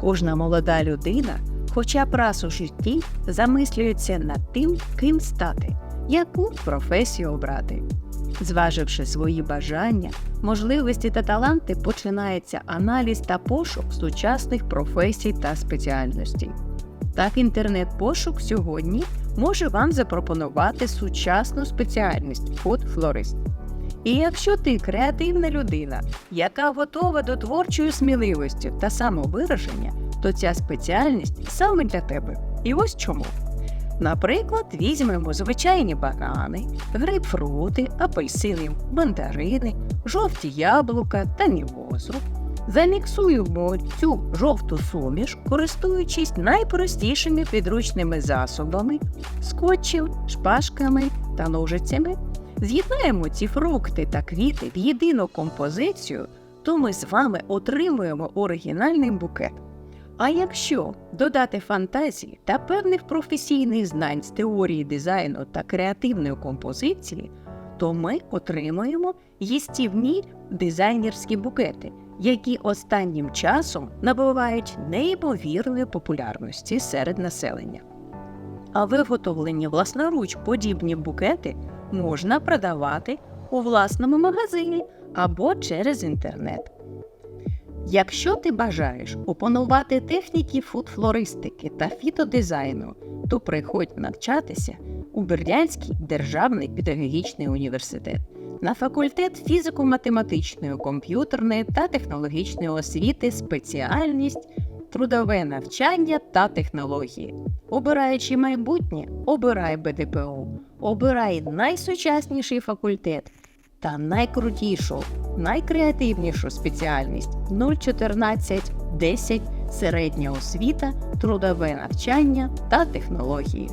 Кожна молода людина, хоча б раз у житті, замислюється над тим, ким стати, яку професію обрати. Зваживши свої бажання, можливості та таланти, починається аналіз та пошук сучасних професій та спеціальностей. Так, інтернет-пошук сьогодні може вам запропонувати сучасну спеціальність фуд-флорист. І якщо ти креативна людина, яка готова до творчої сміливості та самовираження, то ця спеціальність саме для тебе. І ось чому. Наприклад, візьмемо звичайні банани, грейпфрути, апельсини, мандарини, жовті яблука та нівозу. Заміксуємо цю жовту суміш, користуючись найпростішими підручними засобами, скотчем, шпажками та ножицями. З'єднаємо ці фрукти та квіти в єдину композицію, то ми з вами отримуємо оригінальний букет. А якщо додати фантазії та певних професійних знань з теорії дизайну та креативної композиції, то ми отримуємо їстівні дизайнерські букети, які останнім часом набувають неймовірної популярності серед населення. А виготовлені власноруч подібні букети можна продавати у власному магазині або через інтернет. Якщо ти бажаєш опанувати техніки фудфлористики та фітодизайну, то приходь навчатися у Бердянський державний педагогічний університет на факультет фізико-математичної, комп'ютерної та технологічної освіти, спеціальність, трудове навчання та технології. Обираючи майбутнє, обирай БДПУ, обирай найсучасніший факультет та найкрутішу, найкреативнішу спеціальність 014 10 середня освіта, трудове навчання та технології.